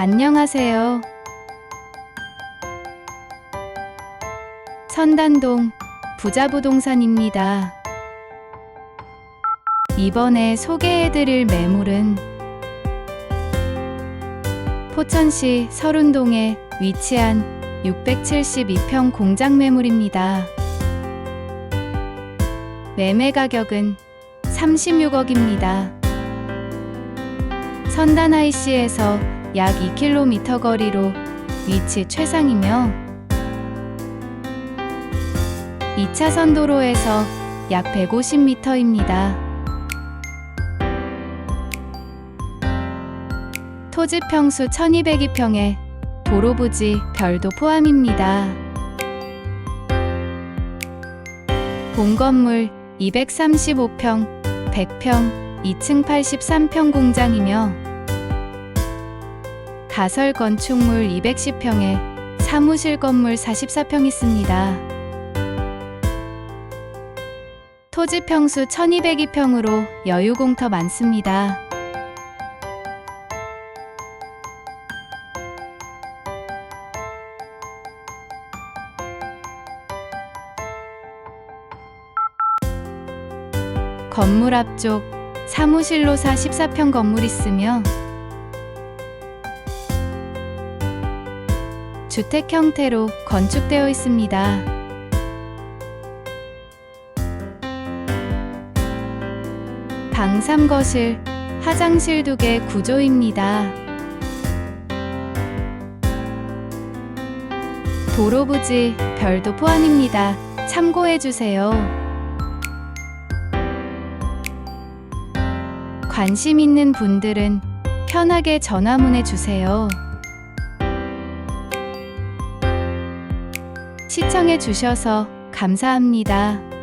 안녕하세요. 선단동 부자부동산입니다. 이번에 소개해드릴 매물은 포천시 서른동에 위치한 672평 공장 매물입니다. 매매 가격은 36억입니다. 선단 IC에서 약 2km 거리로 위치 최상이며 2차선 도로에서 약 150m입니다. 토지 평수 1202평에 도로 부지 별도 포함입니다. 본 건물 235평, 100평, 2층 83평 공장이며 가설 건축물 210평에 사무실 건물 44평 있습니다. 토지 평수 1202평으로 여유 공터 많습니다. 건물 앞쪽 사무실로 44평 건물 있으며 주택 형태로 건축되어 있습니다. 방 3거실, 화장실 2개 구조입니다. 도로 부지 별도 포함입니다. 참고해 주세요. 관심 있는 분들은 편하게 전화 문해 주세요. 시청해 주셔서 감사합니다.